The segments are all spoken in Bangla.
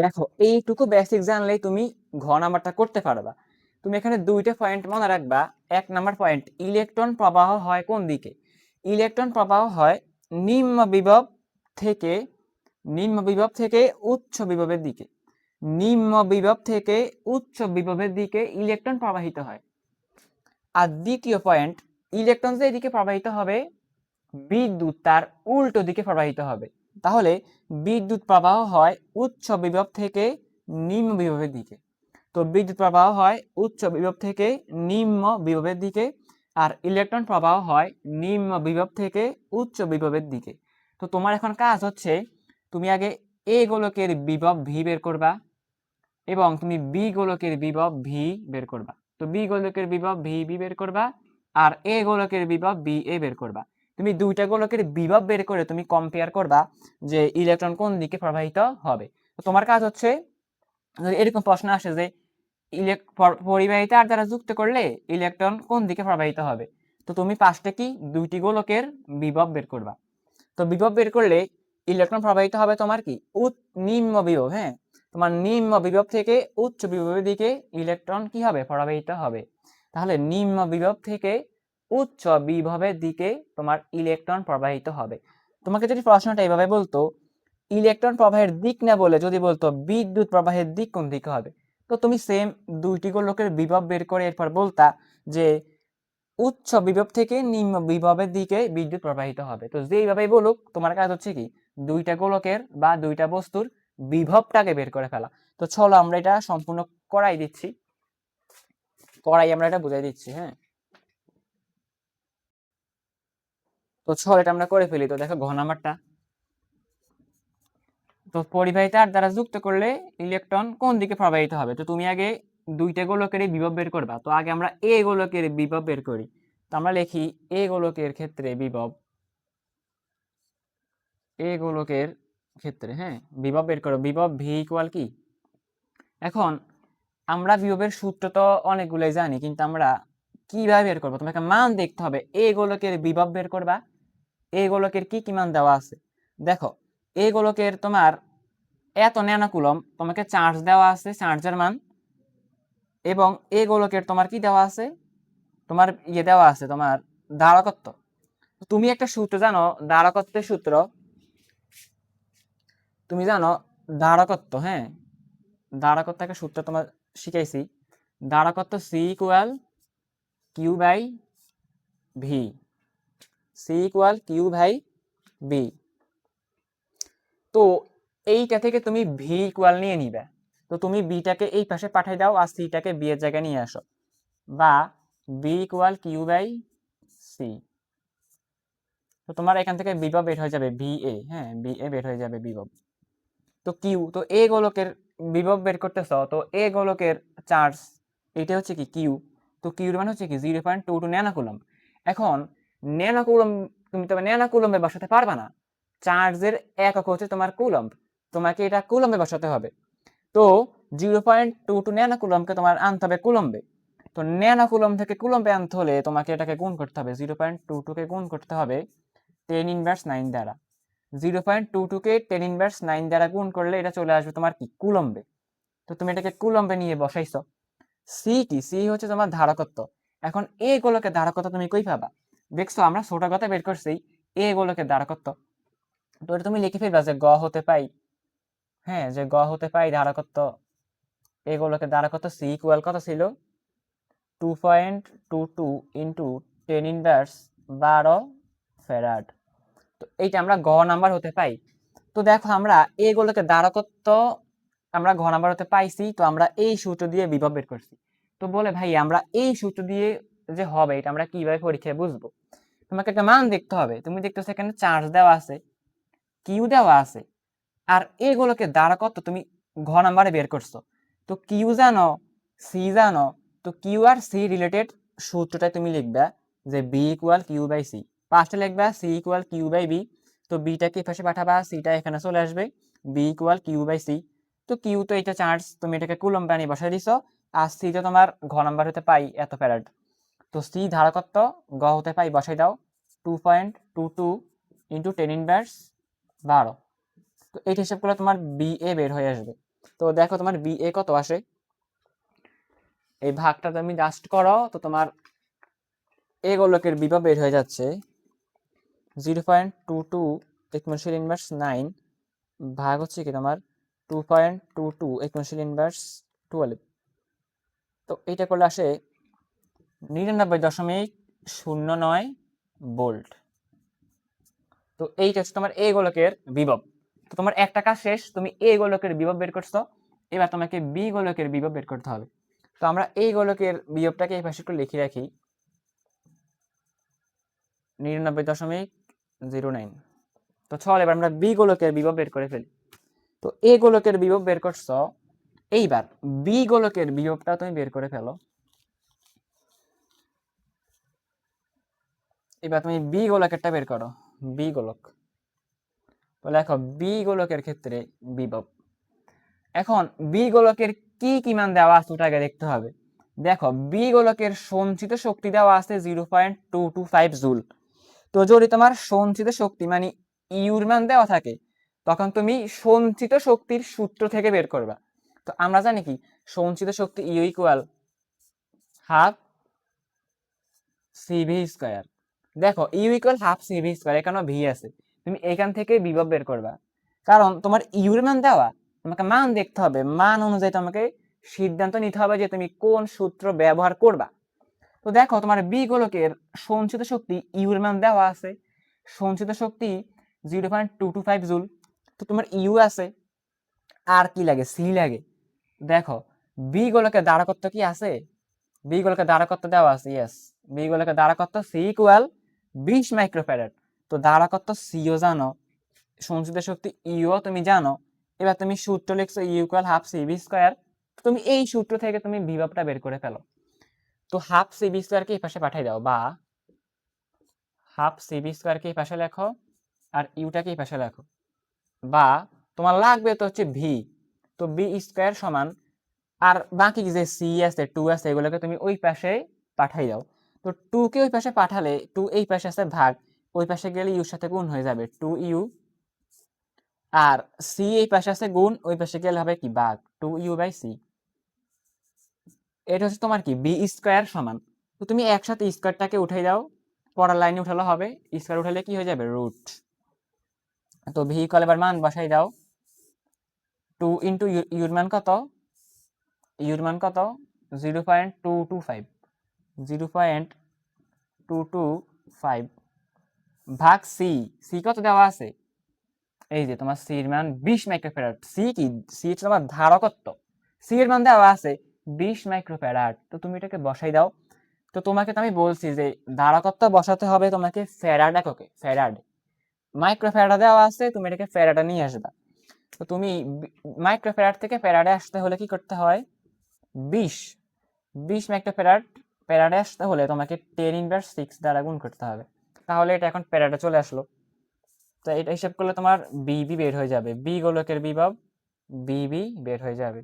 দেখো, এইটুকু বেসিক জানলেই তুমি ঘ নাম্বারটা করতে পারবা। তুমি এখানে দুইটা পয়েন্ট মনে রাখবা। এক নাম্বার পয়েন্ট ইলেকট্রন প্রবাহ হয় কোন দিকে? ইলেকট্রন প্রবাহ হয় নিম্ন বিভব থেকে, নিম্ন বিভব থেকে উচ্চ বিভবের দিকে। নিম্ন বিভব থেকে উচ্চ বিভবের দিকে ইলেকট্রন প্রবাহিত হয়। আর দ্বিতীয় পয়েন্ট ইলেকট্রন যে এদিকে প্রবাহিত হবে, বিদ্যুৎ তার উল্টো দিকে প্রবাহিত হবে। তাহলে বিদ্যুৎ প্রবাহ হয় উচ্চ বিভব থেকে নিম্ন বিভবের দিকে। তো বিদ্যুৎ প্রবাহ হয় উচ্চ বিভব থেকে নিম্ন বিভবের দিকে আর ইলেকট্রন প্রবাহ হয় নিম্ন বিভব থেকে উচ্চ বিভবের দিকে। তো তোমার এখন কাজ হচ্ছে তুমি আগে এ গোলকের বিভব ভি বের করবা এবং তুমি বি গোলকের বিভব ভি বের করবা। তো বি গোলকের বিভব ভি, বি বের করবা আর এ গোলকের বিভব বি, এ বের করবা। তুমি দুইটা গোলকের বিভব বের করে তুমি কম্পেয়ার করবা যে ইলেকট্রন কোন দিকে প্রবাহিত হবে। তো তোমার কাজ হচ্ছে এরকম প্রশ্ন আসে যে ইলেক পরিবাহী তার দ্বারা যুক্ত করলে ইলেকট্রন কোন দিকে প্রবাহিত হবে? তো তুমি পাঁচটা কি দুইটি গোলকের বিভব বের করবা। তো বিভব বের করলে ইলেকট্রন প্রবাহিত হবে তোমার কি? নিম্ন বিভব হ্যাঁ? তোমার নিম্ন বিভব থেকে উচ্চ বিভবের দিকে ইলেকট্রন কি হবে? প্রবাহিত হবে। তাহলে নিম্ন বিভব থেকে উচ্চ বিভবের দিকে তোমার ইলেকট্রন প্রবাহিত হবে। তোমাকে যদি প্রশ্নটা এইভাবে বলতো ইলেকট্রন প্রবাহের দিক না বলে যদি বলতো, বিদ্যুৎ প্রবাহের দিক কোন দিকে হবে? তো তুমি সেম দুইটি গোলকের বিভব বের করে এরপর বলতা যে, উচ্চ বিভব থেকে নিম্ন বিভবের দিকে বিদ্যুৎ প্রবাহিত হবে। তো যেইভাবেই বলুক, তোমার কাজ হচ্ছে কি? দুইটা গোলকের বা দুইটা বস্তুর বিভবটাকে বের করে ফেলা। তো চলো আমরা এটা সম্পূর্ণ করাই দিচ্ছি। করাই আমরা এটা বুঝাই দিচ্ছি হ্যাঁ? তো চল এটা আমরা করে ফেলি। তো দেখো ঘ নাম্বারটা তো পরিবাহী তার দ্বারা যুক্ত করলে ইলেকট্রন কোন দিকে প্রবাহিত হবে? তো তুমি আগে দুইটা গোলকের বিভব বের করবা। তো আগে আমরা এ গোলকের বিভব বের করি। তো আমরা লিখি এ গোলকের ক্ষেত্রে বিভব এ গোলকের ক্ষেত্রে হ্যাঁ বিভব বের করো। বিভব ভি ইকুয়াল কি? এখন আমরা বিভবের সূত্র তো অনেকগুলোই জানি, কিন্তু আমরা কীভাবে বের করব? তোমাকে মান দেখতে হবে। এ গোলকের বিভব বের করবা। এ গোলকের কি কি মান দেওয়া আছে? দেখো এই গোলকের তোমার এত ন্যানোকুলম, তোমাকে চার্জ দেওয়া আছে চার্জের মান। এবং এই গোলকের তোমার কি দেওয়া আছে? তোমার ইয়ে দেওয়া আছে, তোমার ধারকত্ব। তুমি একটা সূত্র জানো, ধারকত্বের সূত্র। তুমি জানো, ধারকত্ব হ্যাঁ? ধারকত্ব একটা সূত্র তোমার শিখাইছি। ধারকত্ব C equal Q by V C equal Q by V তো এইটা থেকে তুমি ভি ইকুয়াল নিয়ে নিবে। তো তুমি বিটাকে এই পাশে পাঠিয়ে দাও আর সিটাকে বি এর জায়গায় নিয়ে আসো। বা V equal Q by C তো তোমার এখান থেকে বিভব বের হয়ে যাবে বি এ হ্যাঁ বি এ বের হয়ে যাবে বিভব তো কিউ তো এ গোলকের বিভব বের করতেছ, তো এ গোলকের চার্জ এটা হচ্ছে কি কিউ তো কিউর মানে হচ্ছে কি zero point two two nanocoulomb এখন ন্যানোকুলম, তুমি তবে ন্যানোকুলমে বসাতে পারবা না। চার্জের একক হচ্ছে তোমার কুলম্ব। তোমাকে এটা কুলম্বে বসাতে হবে। তো zero point two two nano কুলম্বকে তোমার আনতে হবে কুলম্বে। তো কুলম্ব থেকে কুলম্বে আনতে হলে তোমাকে এটাকে গুণ করতে হবে। জিরো পয়েন্ট টু টুকে গুণ করতে হবে টেন ইনভার্স নাইন দ্বারা। জিরো পয়েন্ট টু টুকে টেন ইনভার্স নাইন দ্বারা গুণ করলে এটা চলে আসবে তোমার কি? কুলম্বে। তো তুমি এটাকে কুলম্বে নিয়ে বসাইছো। সি কি? সি হচ্ছে তোমার ধারকত্ব। এখন এ গোলকে ধারকত্ব তুমি কই পাবা? দেখছ, আমরা ছোট কথা বের করছি, এ গোলকে করত। তো এটা তুমি লিখে ফেলবা যে গ হতে পাই। হ্যাঁ যে গ হতে পাই ধারকত্ব এগুলোকে ধারকত্ব সি ইকুয়াল কত ছিল? Two point two two into ten inverse বারো ফেরাড। তো এইটা আমরা গ নাম্বার হতে পাই। তো দেখো, আমরা এগুলোকে ধারকত্ব আমরা ঘ নাম্বার হতে পাইছি, তো আমরা এই সূত্র দিয়ে বিভব বের করছি। তো বলে ভাই, আমরা এই সূত্র দিয়ে যে হবে, এটা আমরা কীভাবে পরীক্ষায় বুঝব? তোমাকে একটা মান দেখতে হবে। তুমি দেখতেছো এখানে চার্জ দেওয়া আছে কিউ দেওয়া আছে, আর এগুলোকে দ্বারা কত? তুমি ঘ নাম্বারে বের করছ। তো কিউ জানো সি জানো, তো কিউ আর সি রিলেটেড সূত্রটা তুমি লিখবা যে B equal Q by C পাঁচটা লিখবা C equal Q by B তো বিটাকে পাশে পাঠাবা? সিটা এখানে চলে আসবে B equal Q by C তো কিউ তো এটা চার্জ তুমি এটাকে কুলম্বানি বসাই দিছো, আর সি তো তোমার ঘ নাম্বার হতে পাই, এত প্যারাড তো সি ধারকত্ব, গ হতে পাই, বসাই দাও। Two point two two into ten inverse বারো। তো এই হিসাব করলে তোমার বি এ বের হয়ে আসবে। তো দেখো তোমার বি এ কত আসে? এই ভাগটা তুমি জাস্ট করো, তো তোমার এ গোলকের বিভব বের হয়ে যাচ্ছে zero point two two exponential inverse nine ভাগ হচ্ছে কি তোমার two point two two exponential inverse twelve তো এইটা করলে আসে নিরানব্বই দশমিক শূন্য নয় বোল্ট তো এইটা হচ্ছে তোমার এ গোলকের বিভব। তো তোমার একটা কাজ শেষ, তুমি এ গোলকের বিভব বের করছ, এবার তোমাকে বি গোলকের বিভব বের করতে হবে। তো আমরা এই গোলকের বিভবটাকে এই পাশে একটু লিখে রাখি। নিরানব্বই দশমিক জিরো নাইন। তো চল, এবার আমরা বি গোলকের বিভব বের করে ফেলি। তো এ গোলকের বিভব বের করছ, এইবার বি গোলকের বিভবটা তুমি বের করে ফেলো। এবার তুমি বি গোলকেরটা বের করো। বি গোলক। লেখো বি গোলকের ক্ষেত্রে বিভব। এখন বি গোলকের কি কি মান দেওয়া আছে ওটা আগে দেখতে হবে। দেখো বি গোলকের সঞ্চিত শক্তি দেওয়া আছে zero point two two five joule. তো যদি তোমার সঞ্চিত শক্তি মানে ইউর মান দেওয়া থাকে, তখন তুমি সঞ্চিত শক্তির সূত্র থেকে বের করবা। তো আমরা জানি কি? সঞ্চিত শক্তি U equal half CV square দেখো U equal half C V square এখানে ভি আছে। তুমি এখান থেকে বিভব বের করবা। কারণ তোমার ইউর মান দেওয়া, তোমাকে মান দেখতে হবে। মান অনুযায়ী তোমাকে সিদ্ধান্ত নিতে হবে যে তুমি কোন সূত্র ব্যবহার করবা। তো দেখো, তোমার বি গোলকের সঞ্চিত শক্তি ইউর মান দেওয়া আছে। সঞ্চিত শক্তি zero point two two five joule তো তোমার ইউ আছে। আর কি লাগে? সি লাগে। দেখো বি গোলকের দ্বারকত্ব কি আছে? বি গোলকের দ্বারকত্ব দেওয়া আছে ইয়েস বি গোলকের দ্বারকত্ব সি ইকুয়াল বিশ মাইক্রোফ্যারাড। তো দ্বারকত্ব সিও জানো। সঞ্চিত শক্তি ইও তুমি জানো। এবার তুমি সূত্র লিখছো U equal half C B square. তুমি এই সূত্র থেকে তুমি বিভবটা বের করে ফেলো। তো হাফ সি বি স্কোয়ারকে এই পাশে পাঠিয়ে দাও? বা হাফ সি বি স্কোয়ারকে এই পাশে লেখো আর ইউটাকে এই পাশে লেখো। বা তোমার লাগবে তো হচ্ছে ভি। তো বি স্কোয়ার সমান আর বাকি যে সি আছে, টু আছে, এগুলোকে তুমি ওই পাশে পাঠাই দাও। তো টু কে ওই পাশে পাঠালে টু এই পাশে আছে ভাগ, ওই পাশে গেলে ইউর সাথে গুণ হয়ে যাবে টু ইউ আর সি এই পাশে আছে গুণ, ওই পাশে গেলে হবে কি ভাগ টু ইউ বাই সি এটা হচ্ছে তোমার কি? বি স্কোয়ার সমান। তো তুমি একসাথে স্কোয়ারটাকে উঠাই দাও, পরের লাইনে উঠালে হবে স্কোয়ার উঠালে কি হয়ে যাবে? রুট তো ভি কল এবার মান বসাই দাও। টু ইন্টু ইউর মান কত? ইউর মান কত? Zero point two two five zero point two two five. ভাগ সি সি কত দেওয়া আছে? এই যে তোমার সির মান বিশ মাইক্রোফ্যারাড। সি কি? সি হচ্ছে তোমার ধারকত্ব। সি এর মান দেওয়া আছে বিশ মাইক্রোফ্যারাড। তো তুমি এটাকে বসাই দাও। তো তোমাকে তো আমি বলছি যে ধারকত্ব বসাতে হবে তোমাকে ফ্যারাড এককে ফ্যারাড মাইক্রোফ্যারাড দেওয়া আছে, তুমি এটাকে ফ্যারাডে নিয়ে আসবা। তো তুমি মাইক্রোফ্যারাড থেকে ফ্যারাডে আসতে হলে কি করতে হয়? বিশ। বিশ মাইক্রোফ্যারাড প্যারাডে আসতে হলে তোমাকে টেন ইনভার্স সিক্স দ্বারা গুণ করতে হবে। তাহলে এটা এখন প্যারাডে চলে আসলো। তো এটা হিসাব করলে তোমার বিবি বের হয়ে যাবে। বি গোলকের বিভব বিবি বের হয়ে যাবে।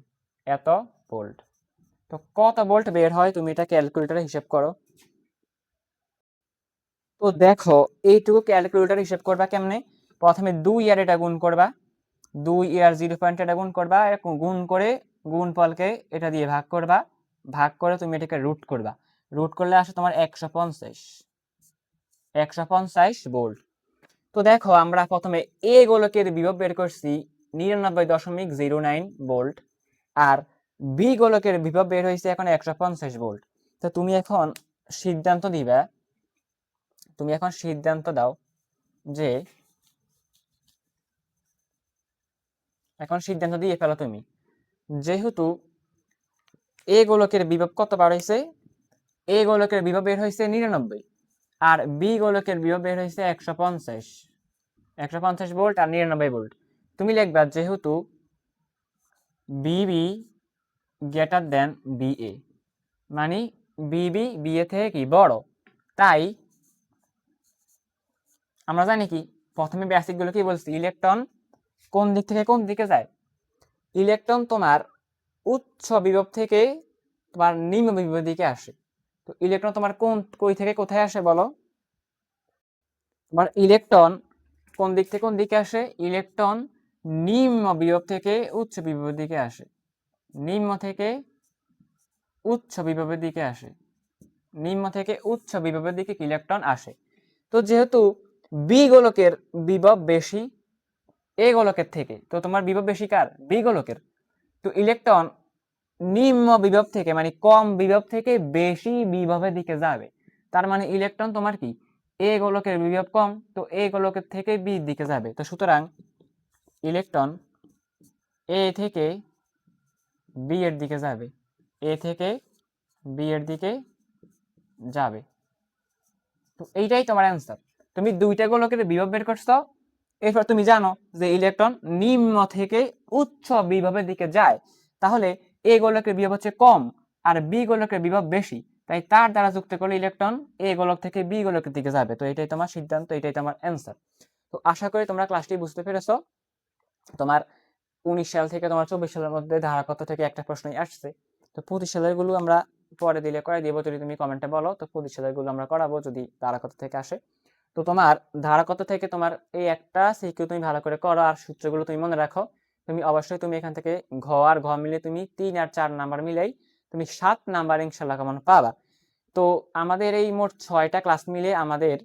এত ভোল্ট তো কত ভোল্ট বের হয় তুমি এটা ক্যালকুলেটরে হিসাব করো। তো দেখো, এইটুকু ক্যালকুলেটর হিসাব করবা কেমনে? প্রথমে দুই ইয়ার এটা গুণ করবা। দুই ইয়ার জিরো পয়েন্ট এটা গুণ করবা। গুণ করে গুণ ফলকে এটা দিয়ে ভাগ করবা। ভাগ করে তুমি এটাকে রুট করবা। রুট করলে আসে তোমার একশো পঞ্চাশ। একশো পঞ্চাশ ভোল্ট তো দেখো, আমরা প্রথমে এ গোলকের বিভব বের করছি নিরানব্বই দশমিক জিরো নাইন ভোল্ট আর বি গোলকের বিভব বের হয়েছে এখন একশো পঞ্চাশ ভোল্ট তো তুমি এখন সিদ্ধান্ত দিবা, তুমি এখন সিদ্ধান্ত দাও যে এখন সিদ্ধান্ত দিয়ে ফেলো তুমি। যেহেতু এ গোলকের বিভব কত হয়েছে? এ গোলকের বিভব বের হয়েছে নিরানব্বই আর বি গোলকের বিভব বের হয়েছে একশো পঞ্চাশ। একশো পঞ্চাশ ভোল্ট আর নিরানব্বই ভোল্ট তুমি লিখবা যেহেতু বিবি গ্রেটার দেন বিএ মানে বিবি বিএ থেকে কি বড়। তাই আমরা জানি কি, প্রথমে বেসিকগুলো কি বলছি ইলেকট্রন কোন দিক থেকে কোন দিকে যায়? ইলেকট্রন তোমার উচ্চ বিভব থেকে তোমার নিম্ন বিভবের দিকে আসে। তো ইলেকট্রন তোমার কোন, কই থেকে কোথায় আসে বলো? তোমার ইলেকট্রন কোন দিক থেকে কোন দিকে আসে? ইলেকট্রন নিম্ন বিভব থেকে উচ্চ বিভবের দিকে আসে। নিম্ন থেকে উচ্চ বিভবের দিকে আসে। নিম্ন থেকে উচ্চ বিভবের দিকে ইলেকট্রন আসে? তো যেহেতু বি গোলকের বিভব বেশি এ গোলকের থেকে, তো তোমার বিভব বেশি কার? বি গোলকের। তো ইলেকট্রন নিম্ন বিভব থেকে মানে কম বিভব থেকে বেশি বিভবের দিকে যাবে। তার মানে ইলেকট্রন তোমার কি? এ গোলকের বিভব কম, তো এ গোলকের থেকে বি দিকে যাবে। তো সুতরাং ইলেকট্রন এ থেকে বি এর দিকে যাবে। এ থেকে বি এর দিকে যাবে। তো এইটাই তোমার অ্যান্সার তুমি দুইটা গোলকের বিভব বের করছ। এরপর তুমি জানো যে ইলেকট্রন নিম্ন থেকে উচ্চ বিভবের দিকে যায়। তাহলে এ গোলকের বিভব হচ্ছে কম আর বি গোলকের বিভব বেশি। তাই তার দ্বারা যুক্ত করলে ইলেকট্রন এ গোলক থেকে বি গোলকের দিকে যাবে। তো এটাই তোমার সিদ্ধান্ত, এটাই তোমার অ্যান্সার তো আশা করি তোমরা ক্লাসটি বুঝতে পেরেছ। তোমার উনিশ সাল থেকে তোমার চব্বিশ সালের মধ্যে ধারাকত্ব থেকে একটা প্রশ্নই আসছে। তো পঁচিশ সালেরগুলো আমরা পরে দিলে করে দিব, যদি তুমি কমেন্টে বলো। তো পঁচিশ সালেরগুলো আমরা করাবো যদি ধারাকত্ব থেকে আসে। তো তোমার ধারাকত্ব থেকে তোমার এই একটা সিকিউ তুমি ভালো করে করো আর সূত্রগুলো তুমি মনে রাখো। তুমি অবশ্যই তুমি এখান থেকে ঘ আর ঘ মিলে তুমি তিন আর চার নাম্বার মিলেই তুমি সাত নাম্বার ইনশাল্লাহ কেমন পাবা। তো আমাদের এই মোট ছয়টা ক্লাস মিলে আমাদের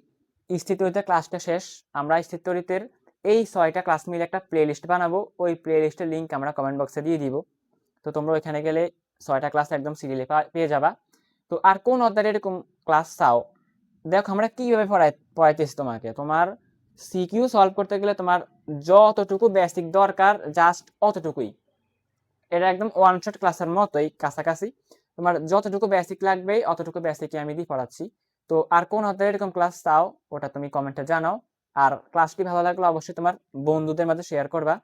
স্থিতরিতে ক্লাসটা শেষ। আমরা স্থিতরিতের এই ছয়টা ক্লাস মিলে একটা প্লে লিস্ট বানাবো। ওই প্লে লিস্টের লিঙ্ক আমরা কমেন্ট বক্সে দিয়ে দিব। তো তোমরা ওইখানে গেলে ছয়টা ক্লাস একদম সিরিয়ালে পেয়ে যাবা। তো আর কোন অধ্যায়ের এরকম ক্লাস চাও? দেখো আমরা কীভাবে পড়াই পড়াইতেছি তোমাকে। তোমার সিকিউ সলভ করতে গেলে তোমার যতটুকু বেসিক দরকার জাস্ট অতটুকুই। এটা একদম ওয়ান শট ক্লাসের মতোই, কাছাকাছি। তোমার যতটুকু বেসিক লাগবে অতটুকু বেসিকই আমি দিয়ে পড়াচ্ছি। তো আর কোন অধ্যায়ে এরকম ক্লাস চাও, ওটা তুমি কমেন্টে জানাও। আর ক্লাসটি ভালো লাগলে অবশ্যই তোমার বন্ধুদের মাঝে শেয়ার করবা।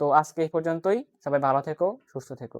তো আজকে এই পর্যন্তই, সবাই ভালো থেকো, সুস্থ থেকো।